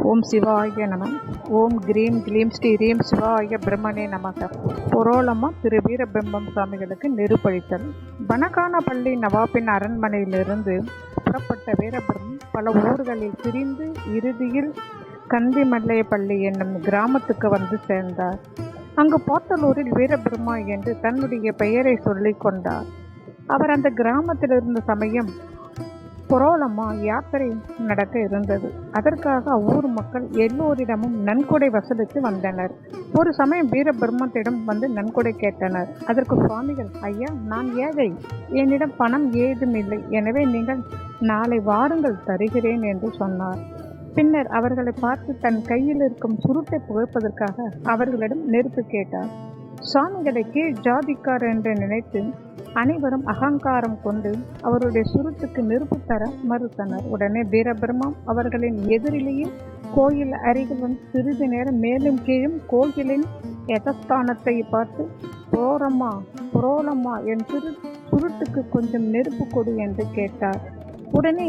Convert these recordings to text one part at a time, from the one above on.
ஓம் சிவாய நம ஓம் கிரீம் கிளீம் ஸ்ரீ ரீம் சிவாய பிரம்மனே நமக. புரோளமா திரு வீரபிரம்மம் சுவாமிகளுக்கு நெருப்பழித்தல் பனகானப்பள்ளி நவாபின் அரண்மனையிலிருந்து புறப்பட்ட வீரபிரம்மம் பல ஊர்களில் பிரிந்து இறுதியில் கந்திமல்லையப்பள்ளி என்னும் கிராமத்துக்கு வந்து சேர்ந்தார். அங்கு போத்தலூரில் வீரபிரம்மா என்று தன்னுடைய பெயரை சொல்லிக் கொண்டார். அவர் அந்த கிராமத்தில் இருந்த சமயம் புரோளமா யாத்திரை நடக்க இருந்தது. அதற்காக அவ்வூர் மக்கள் எல்லோரிடமும் நன்கொடை வசூலித்து வந்தனர். ஒரு சமயம் வீரபிரம்மத்திடம் வந்து நன்கொடை கேட்டனர். அதற்கு சுவாமிகள் ஐயா நான் ஏழை. என்னிடம் பணம் ஏதும் இல்லை எனவே நீங்கள் நாளை வாருங்கள் தருகிறேன் என்று சொன்னார். பின்னர் அவர்களை பார்த்து தன் கையில் இருக்கும் சுருட்டை புகைப்பதற்காக அவர்களிடம் நெருப்பு கேட்டார். சுவாமிகளை கீழ் ஜாதிக்கார் என்று நினைத்து அனைவரும் அகங்காரம் கொண்டு அவருடைய சுருட்டுக்கு நெருப்பு தர மறுத்தனர். உடனே வீரபிரம்மம் அவர்களின் எதிரிலேயே கோயில் அருகில் வந்து சிறிது நேரம் மேலும் கீழும் கோயிலின் யதஸ்தானத்தை பார்த்து புரோரம்மா புரோலம்மா என் சிறு சுருட்டுக்கு கொஞ்சம் நெருப்பு கொடு என்று கேட்டார். உடனே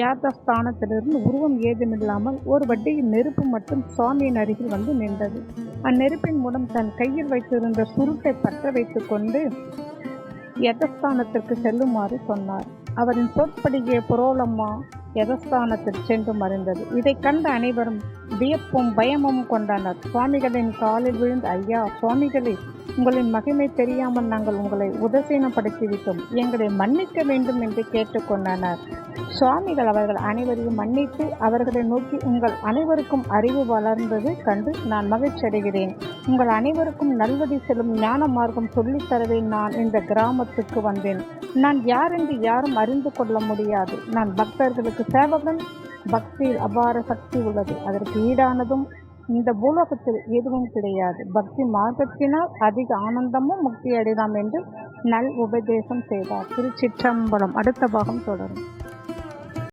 யாதஸ்தானத்திலிருந்து உருவம் ஏதுமில்லாமல் ஒரு வட்டியில் நெருப்பு மட்டும் சுவாமியின் அருகில் வந்து நின்றது. அந்நெருப்பின் மூலம் தன் கையில் வைத்திருந்த சுருட்டை பற்ற வைத்துக்கொண்டு யதஸ்தானத்திற்கு செல்லுமாறு சொன்னார். அவரின் சொற்படியே புரோலம்மா யதஸ்தானத்தில் சென்று மறைந்தது. இதை கண்ட அனைவரும் வியப்பும் பயமும் கொண்டனர். சுவாமிகளின் காலில் விழுந்து ஐயா சுவாமிகளே உங்களின் மகிமை தெரியாமல் நாங்கள் உங்களை உதசீனப்படுத்திவிட்டோம். எங்களை மன்னிக்க வேண்டும் என்று கேட்டுக்கொண்டனர் சுவாமிகள் அவர்கள் அனைவரையும் மன்னித்து அவர்களை நோக்கி உங்கள் அனைவருக்கும் அறிவு வளர்ந்தது கண்டு நான் மகிழ்ச்சி அடைகிறேன் உங்கள் அனைவருக்கும் நல்வடி செல்லும் ஞான மார்க்கம் சொல்லித்தரவே நான் இந்த கிராமத்துக்கு வந்தேன். நான் யார் என்று யாரும் அறிந்து கொள்ள முடியாது. நான் பக்தர்களுக்கு சேவகன் பக்தியில் அபார சக்தி உள்ளது. அதற்கு ஈடானதும் இந்த பூலோகத்தில் எதுவும் கிடையாது. பக்தி மார்க்கத்தினால் அதிக ஆனந்தமும் முக்தி அடையலாம் என்று நல் உபதேசம் செய்தார். திருச்சிற்றம்பலம். அடுத்த பாகம் தொடரும்.